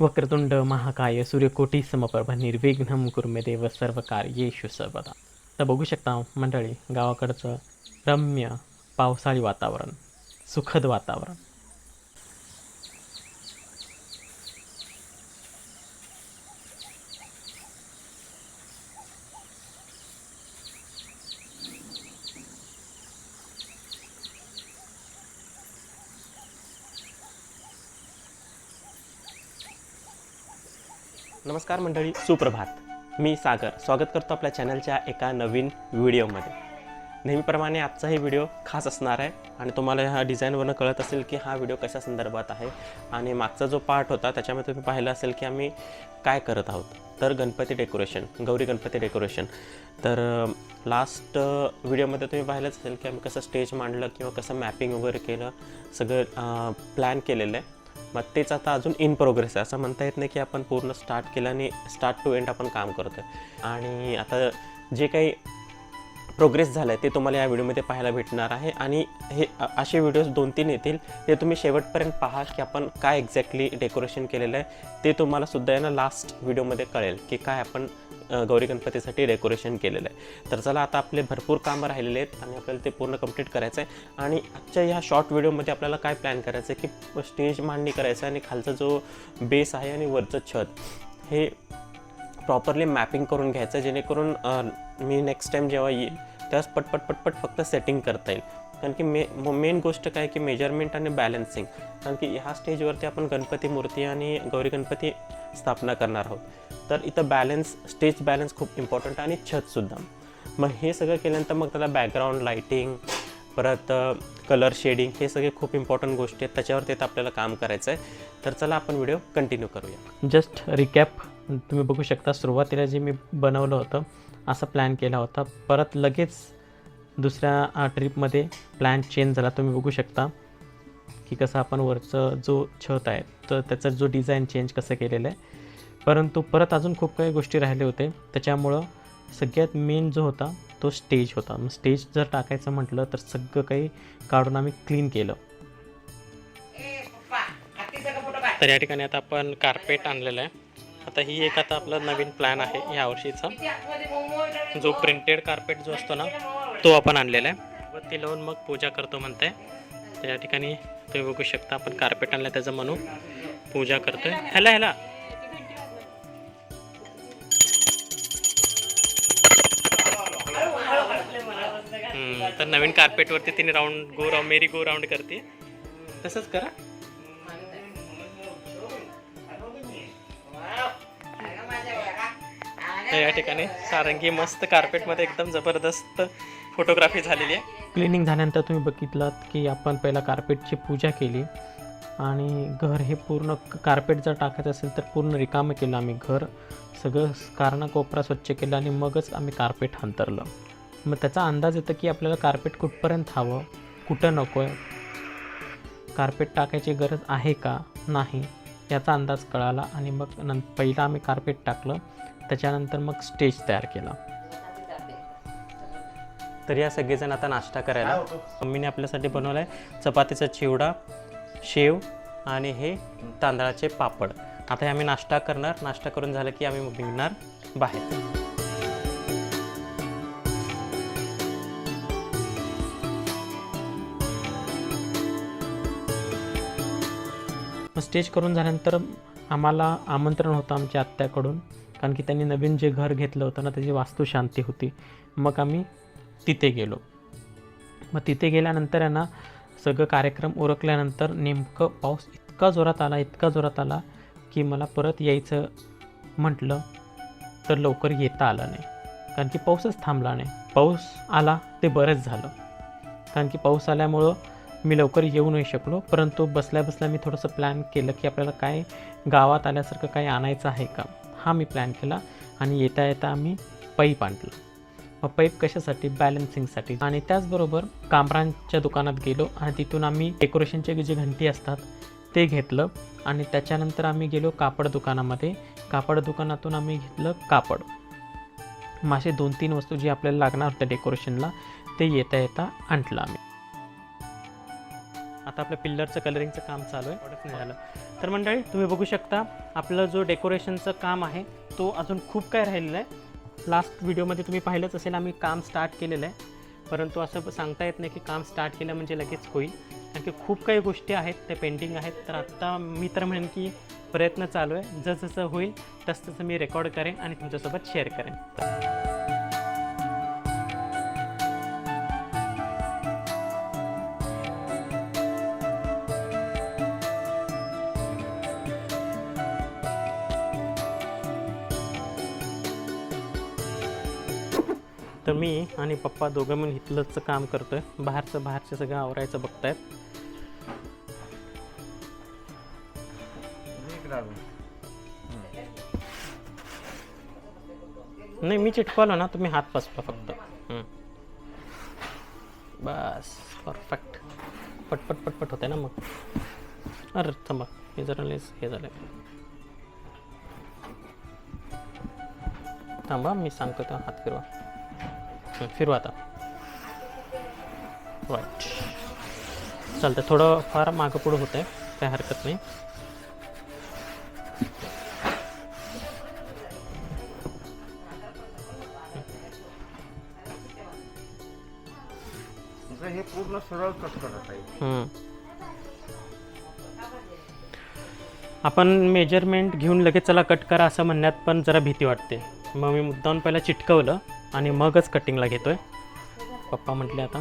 वक्रतुंड महाकाय सूर्यकोटी समप्रभ निर्विघ्न कुर्मे देव सर्व कार्येषु सर्वदा। तर बघू शकता मंडळी गावाकडचं रम्य पावसाळी वातावरण सुखद वातावरण. नमस्कार मंडळी सुप्रभात. मी सागर. स्वागत करतो आपल्या चॅनलच्या एका नवीन व्हिडिओमध्ये. नेहमीप्रमाणे आजचा हे व्हिडिओ खास असणार आहे आणि तुम्हाला ह्या डिझाईनवरनं कळत असेल की हा व्हिडिओ कशा संदर्भात आहे आणि मागचा जो पार्ट होता त्याच्यामध्ये तुम्ही पाहिलं असेल की आम्ही काय करत आहोत. तर गणपती डेकोरेशन गौरी गणपती डेकोरेशन. तर लास्ट व्हिडिओमध्ये तुम्ही पाहिलंच असेल की आम्ही कसं स्टेज मांडलं किंवा कसं मॅपिंग वगैरे केलं सगळं प्लॅन केलेलं आहे. मग तेच आता अजून इन प्रोग्रेस आहे. असं म्हणता येत नाही की आपण पूर्ण स्टार्ट केलं आणि स्टार्ट टू एंड आपण काम करतो आहे आणि आता जे काही प्रोग्रेस झाला आहे ते तुम्हाला या व्हिडिओमध्ये पाहायला भेटणार आहे. आणि हे असे व्हिडिओज दोन तीन येतील ते तुम्ही शेवटपर्यंत पहा की आपण काय एक्झॅक्टली डेकोरेशन केलेलं आहे. ते तुम्हाला सुद्धा आहे ना लास्ट व्हिडिओमध्ये कळेल की काय आपण गौरी गणपतीसाठी डेकोरेशन केलेलं आहे. तर चला आता आपले भरपूर कामं राहिलेले आहेत आणि आपल्याला ते पूर्ण कंप्लीट करायचं आहे. आणि आजच्या ह्या शॉर्ट व्हिडिओमध्ये आपल्याला काय प्लॅन करायचं आहे की स्टेज मांडणी करायचं आहे आणि खालचा जो बेस आहे आणि वरचं छत हे प्रॉपरली मॅपिंग करून घ्यायचं जेणेकरून मी नेक्स्ट टाईम जेव्हा येईल त्यावेळेस पटपट पटपट फक्त सेटिंग करता येईल. कारण की मे मेन गोष्ट काय की मेजरमेंट आणि बॅलन्सिंग कारण की ह्या स्टेजवरती आपण गणपती मूर्ती आणि गौरी गणपती स्थापना करणार आहोत. तर इथं बॅलन्स स्टेज बॅलन्स खूप इम्पॉर्टंट आणि छतसुद्धा मग हे सगळं केल्यानंतर मग त्याला बॅकग्राऊंड लाईटिंग परत कलर शेडिंग हे सगळे खूप इम्पॉर्टंट गोष्टी आहेत. त्याच्यावरती आता आपल्याला काम करायचं आहे. तर चला आपण व्हिडिओ कंटिन्यू करूया. जस्ट रिकॅप तुम्ही बघू शकता सुरुवातीला जे मी बनवलं होतं असा प्लॅन केला होता. परत लगेच दुसऱ्या ट्रिपमध्ये प्लॅन चेंज झाला. तुम्ही बघू शकता की कसं आपण वरचं जो छत आहे तर त्याचा जो डिझाईन चेंज कसं केलेलं आहे. परंतु परत अजून खूप काही गोष्टी राहिले होते. त्याच्यामुळं सगळ्यात मेन जो होता तो स्टेज होता. मग स्टेज जर टाकायचं म्हटलं तर सगळं काही काढून आम्ही क्लीन केलं. तर या ठिकाणी आता आपण कार्पेट आणलेलं आहे. आता ही एक आता आपला नवीन प्लॅन आहे ह्या वर्षीचा. जो प्रिंटेड कार्पेट जो असतो ना तो आपण आणलेला आहे. व ती लावून मग पूजा करतो म्हणते त्या ठिकाणी तुम्ही बघू शकता आपण कार्पेट आणलं त्याचं म्हणू पूजा करतोय. ह्याला ह्याला. तर नवीन कार्पेटवरती तिने round go round merry go round करते. तसंच करा. तर या ठिकाणी सारंगी मस्त कार्पेटमध्ये एकदम जबरदस्त फोटोग्राफी झालेली आहे. क्लिनिंग झाल्यानंतर तुम्ही बघितलात की आपण पहिला कार्पेटची पूजा केली आणि घर हे पूर्ण कार्पेट जर टाकायचं असेल तर पूर्ण रिकामं केलं आम्ही घर. सगळं कारणा कोपरा स्वच्छ केलं आणि मगच आम्ही कार्पेट हंतरलं. मग त्याचा अंदाज येतो की आपल्याला कार्पेट कुठपर्यंत हवं कुठं नको आहे कार्पेट टाकायची गरज आहे का? नाही याचा अंदाज कळाला आणि मग नं पहिलं आम्ही कार्पेट टाकलं. त्याच्यानंतर मग स्टेज तयार केला. तर या सगळेजण आता नाश्ता करायला. मम्मीने आपल्यासाठी बनवलं आहे चपातीचा चिवडा शेव आणि हे तांदळाचे पापड. आता हे आम्ही नाश्ता करणार. नाश्ता करून झालं की आम्ही निघणार बाहेर. मग स्टेज करून झाल्यानंतर आम्हाला आमंत्रण होतं आमच्या आत्याकडून. कारण की त्यांनी नवीन जे घर घेतलं होतं ना त्याची वास्तुशांती होती. मग आम्ही तिथे गेलो. मग तिथे गेल्यानंतर आहे ना सगळं कार्यक्रम उरकल्यानंतर नेमकं पाऊस इतका जोरात आला इतका जोरात आला की मला परत यायचं म्हटलं तर लवकर येता आलं नाही. कारण की पाऊसच थांबला नाही. पाऊस आला ते बरंच झालं. कारण की पाऊस आल्यामुळं मी लवकर येऊ नाही शकलो. परंतु बसल्या बसल्या मी थोडंसं प्लॅन केलं की आपल्याला काय गावात आल्यासारखं काही आणायचं आहे का? हा मी प्लॅन केला आणि येता येता आम्ही पैप आणलं. मग पाईप कशासाठी? बॅलन्सिंगसाठी आणि त्याचबरोबर कामरांच्या दुकानात गेलो आणि तिथून आम्ही डेकोरेशनचे जे घंटी असतात ते घेतलं आणि त्याच्यानंतर आम्ही गेलो कापड दुकानामध्ये. कापड दुकानातून आम्ही घेतलं कापड. मासे दोन तीन वस्तू जी आपल्याला लागणार होत्या डेकोरेशनला ते येता येता आणलं आम्ही. आता आपलं पिल्लरचं कलरिंगचं काम चालू आहे. एवढंच नाही झालं. तर मंडळी तुम्ही बघू शकता आपलं जो डेकोरेशनचं काम आहे तो अजून खूप काय राहिलेलं आहे. लास्ट व्हिडिओमध्ये तुम्ही पाहिलंच असेल आम्ही काम स्टार्ट केलेलं आहे. परंतु असं सांगता येत नाही की काम स्टार्ट केलं म्हणजे लगेच होईल. कारण की खूप काही गोष्टी आहेत त्या पेंटिंग आहेत. तर आत्ता मी तर म्हणेन की प्रयत्न चालू आहे. जसं होईल तसं तसं मी रेकॉर्ड करेन आणि तुमच्यासोबत शेअर करेन. पप्पा दोघं मिळून इथलंच काम करतोय. बाहेरचं बाहेरचं सगळं आवरायचं बघतायत. नाही मी चिटकवलं ना तुम्ही हात पसवा फक्त. बस परफेक्ट पटपट पटपट होते ना मग. अरे थांबा हे जरा लेस हे झालं थांबा मी सांगतो तर हात फिरवा. फिरवा आता. राईट चालतं थोडं फार मागं पुढं होतं आहे काय हरकत नाही. तुझं हे पूर्ण सरळ कट करत आहे. आपण मेजरमेंट घेऊन लगेच चला कट करा असं म्हणण्यात पण जरा भीती वाटते. मग मी मुद्दाम पहिला चिटकवलं. आणि मगच कटिंगला घेतो आहे पप्पा म्हटले आता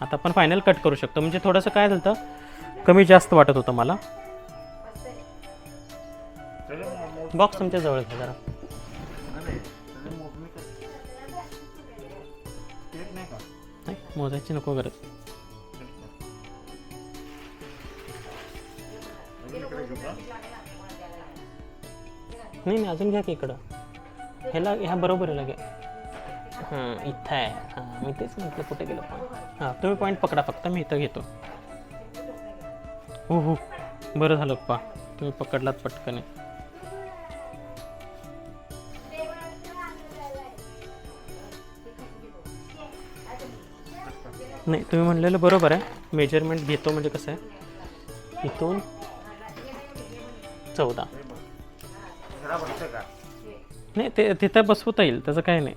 आता आपण फायनल कट करू शकतो. म्हणजे थोडंसं काय झालं होतं कमी जास्त वाटत होतं मला. बॉक्स तुमच्या जवळ घ्या जरा. नाही, मोजायची नको गरज. नाही नाही अजून घ्या की इकडं. ह्याला ह्या बरोबर आहे लगे हां इथं आहे. हां मी तेच म्हटलं कुठे गेलं पॉईंट हां तुम्ही पॉईंट पकडा फक्त मी इथं घेतो. हो हो बरं झालं पप्पा. तुम्ही पकडलात पटकन. नाही तुम्ही म्हणलेलं बरोबर आहे. मेजरमेंट घेतो म्हणजे कसं आहे? इथून चौदा. जरा बसतं का? नाही ते तिथं बसवता येईल त्याचं काही नाही.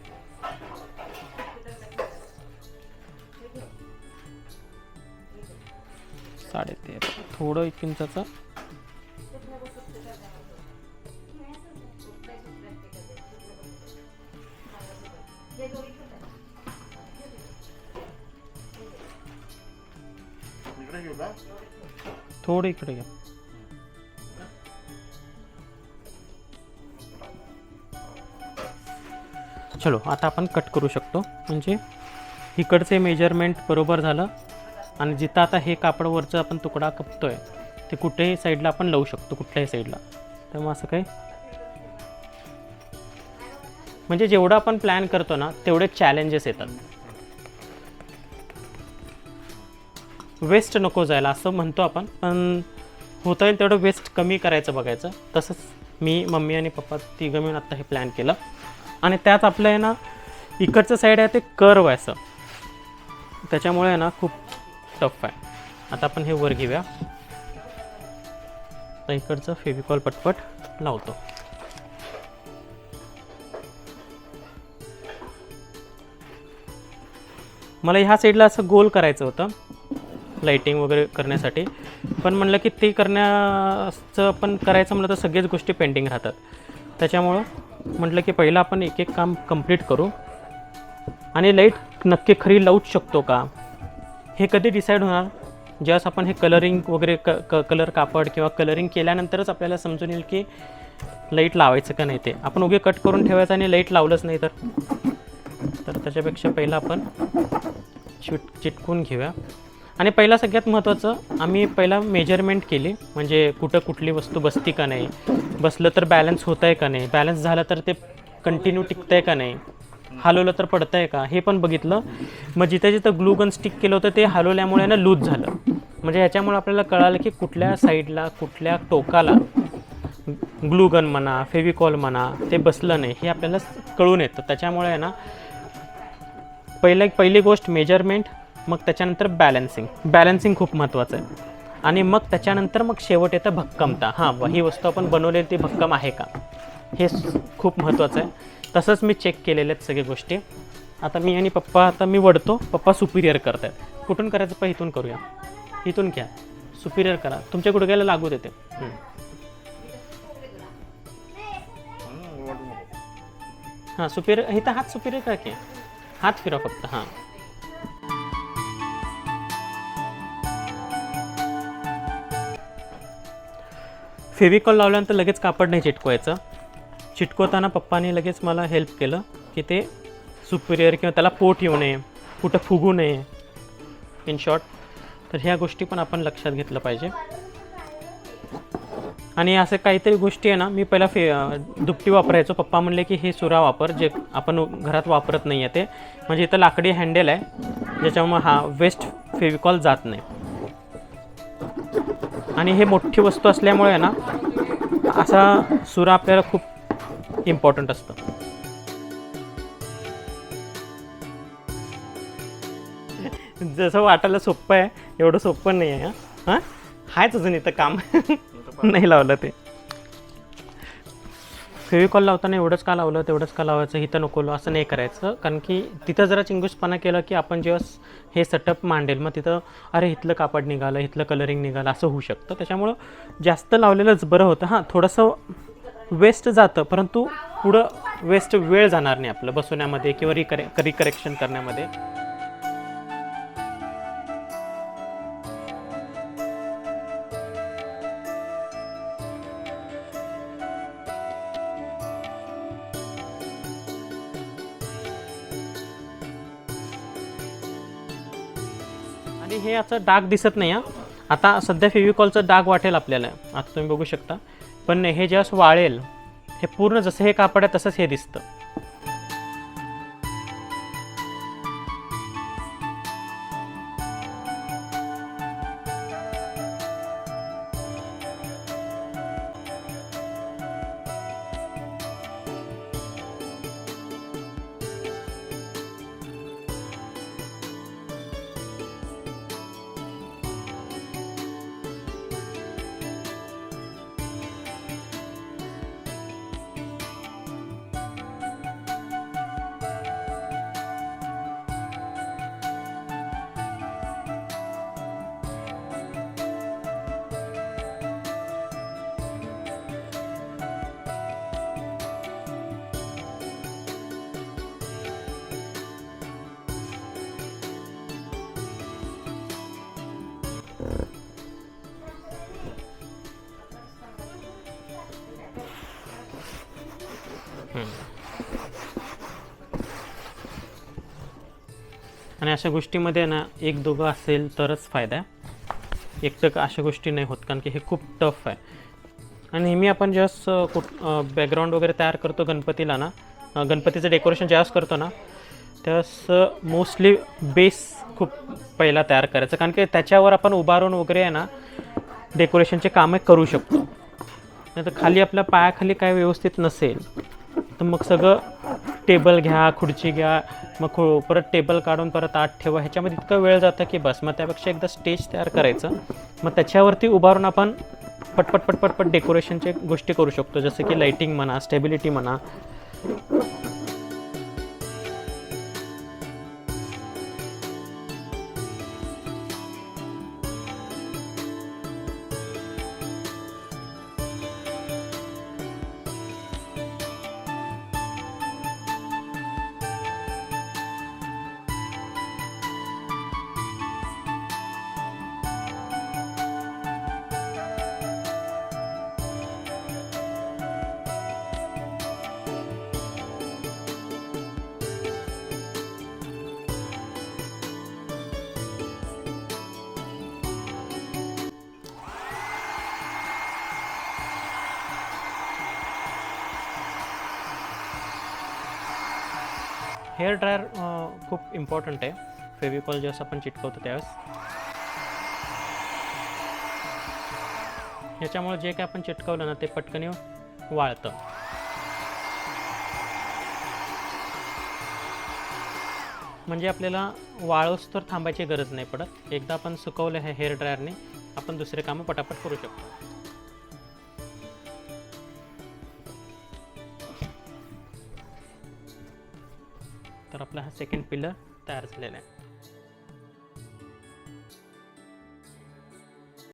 साडेतेरा थोडं एक इंचाचं. थोडं इकडे घ्या. चलो आता आपण कट करू शकतो. म्हणजे इकडचे मेजरमेंट बरोबर झालं. आणि जिथं आता हे कापडावरचं आपण तुकडा कपतोय ते कुठेही साईडला आपण लावू शकतो कुठल्याही साईडला. त्यामुळे असं काही म्हणजे जेवढं आपण प्लॅन करतो ना तेवढे चॅलेंजेस येतात. वेस्ट नको जायला असं म्हणतो आपण. पण होता येईल तेवढं वेस्ट कमी करायचं बघायचं. तसंच मी मम्मी आणि पप्पा तिघं मिळून आत्ता हे प्लॅन केलं. आणि त्यात आपलं आहे ना इकडचं साईड आहे ते कर्व आहे असं. त्याच्यामुळे ना खूप टफ आहे. आता आपण हे वर घेऊया. तर इकडचं फेविकॉल पटपट लावतो. मला ह्या साईडला असं गोल करायचं होतं लाईटिंग वगैरे करण्यासाठी. पण म्हणलं की ते करण्याचं आपण करायचं म्हणलं तर सगळ्याच गोष्टी पेंडिंग राहतात. त्याच्यामुळं म्हटलं की पहिलं आपण एक एक काम कंप्लीट करू. आणि लाइट नक्की खरी लावूच शकतो का? हे कधी डिसाईड होणार? ज्यावेळेस आपण हे कलरिंग वगैरे क क कलर कापड किंवा कलरिंग केल्यानंतरच आपल्याला समजून येईल की लाइट लावायचं का नाही ते. आपण उगे कट करून ठेवायचं आणि लाइट लावलंच नाही तर. तर त्याच्यापेक्षा पहिलं आपण चिट चिटकून घेऊया. आणि पहिला सगळ्यात महत्त्वाचं आम्ही पहिला मेजरमेंट केली. म्हणजे कुठं कुठली वस्तू बसती का नाही? बसलं तर बॅलन्स होत आहे का नाही? बॅलन्स झालं तर ते कंटिन्यू टिकतं आहे का नाही? हलवलं तर पडतंय आहे का? हे पण बघितलं. मग जिथं जिथं ग्लू गन स्टिक केलं होतं ते हलवल्यामुळे ना लूज झालं. म्हणजे ह्याच्यामुळे आपल्याला कळालं की कुठल्या साईडला कुठल्या टोकाला ग्लू गन म्हणा फेविकॉल म्हणा ते बसलं नाही. हे आपल्याला कळून येतं. त्याच्यामुळे आहे ना पहिलं पहिली गोष्ट मेजरमेंट मग त्याच्यानंतर बॅलन्सिंग बॅलन्सिंग खूप महत्त्वाचं आहे. आणि मग त्याच्यानंतर मग शेवट येतं भक्कमता. हां ही वस्तू आपण बनवलेली ती भक्कम आहे का? हे खूप महत्त्वाचं आहे. तसंच मी चेक केलेल्या आहेत सगळ्या गोष्टी. आता मी आणि पप्पा आता मी वडतो. पप्पा सुपिरियर करतायत. कुठून करायचं पण इथून करूया. इथून घ्या. सुपिरियर करा. तुमच्या गुडघ्याला लागू देते. हां सुपिरियर इथं हात सुपिरियर करा की. हात फिरा फक्त हां. फेविकॉल लावल्यानंतर लगेच कापड नाही चिटकवायचं. चिटकवताना पप्पाने लगेच मला हेल्प केलं की ते सुपिरियर किंवा त्याला पोट येऊ नये कुठं फुगू नये. इन शॉर्ट तर ह्या गोष्टी पण आपण लक्षात घेतलं पाहिजे. आणि असं काहीतरी गोष्टी आहे ना मी पहिला फे दुपटी वापरायचो. पप्पा म्हणले की हे सुरा वापर जे आपण घरात वापरत नाही आहे ते. म्हणजे इथं लाकडी हँडेल आहे ज्याच्यामुळे हा वेस्ट फेविकॉल जात नाही. आणि हे मोठी वस्तू असल्यामुळे ना असा सुरा आपल्याला खूप इम्पॉर्टंट असतं. जसं वाटायला सोपं आहे एवढं सोपं नाही आहे हां? हायच अजून इथं काम. नाही लावलं ते. फेविकॉल लावताना एवढंच का लावलं तेवढंच का लावायचं इथं नको असं नाही करायचं. कारण की तिथं जरा चिंगूसपणा केलं की आपण जेव्हा हे सेटअप मांडेल मग तिथं अरे इथलं कापड निघालं इथलं कलरिंग निघालं असं होऊ शकतं. त्याच्यामुळं जास्त लावलेलंच बरं होतं. हां थोडंसं वेस्ट जातं परंतु पुढं वेस्ट वेळ जाणार नाही आपलं बसवण्यामध्ये किंवा रिकरे रिकरेक्शन करण्यामध्ये. आणि हे याचं डाग दिसत नाही आता सध्या फेविकॉलचं डाग वाटेल आपल्याला. आता तुम्ही बघू शकता. पण हे जेव्हा वाळेल हे पूर्ण जसं हे कापड आहे तसंच हे दिसतं. आणि अशा गोष्टीमध्ये ना एक दोघं असेल तरच फायदा आहे. एक तर अशा गोष्टी नाही होत कारण की हे खूप टफ आहे. आणि नेहमी आपण जेव्हा कुठ बॅकग्राऊंड वगैरे तयार करतो गणपतीला ना गणपतीचं डेकोरेशन ज्यावेळेस करतो ना त्यावेळेस मोस्टली बेस खूप पहिला तयार करायचं. कारण की त्याच्यावर आपण उभारून वगैरे आहे ना डेकोरेशनचे कामे करू शकतो. नाही तर खाली आपल्या पायाखाली काय व्यवस्थित नसेल तर मग सगळं टेबल घ्या खुर्ची घ्या मग खु परत टेबल काढून परत आत ठेवा. ह्याच्यामध्ये इतकं वेळ जातं की बस. मग त्यापेक्षा एकदा स्टेज तयार करायचं. मग त्याच्यावरती उभारून आपण पटपट पटपट पट डेकोरेशनचे गोष्टी करू शकतो. जसं की लाईटिंग म्हणा स्टेबिलिटी म्हणा. हेअर ड्रायर खूप इम्पॉर्टंट आहे. फेविकॉल जेव्हा आपण चिटकवतो त्यावेळेस. ह्याच्यामुळे जे काय आपण चिटकवलं ना ते पटकन वाळतं. म्हणजे आपल्याला वाळूस तर थांबायची गरज नाही पडत. एकदा आपण सुकवलं हे हेअर ड्रायरने आपण दुसरे कामं पटापट करू शकतो. सेकंड पिलर तयार झालेला आहे.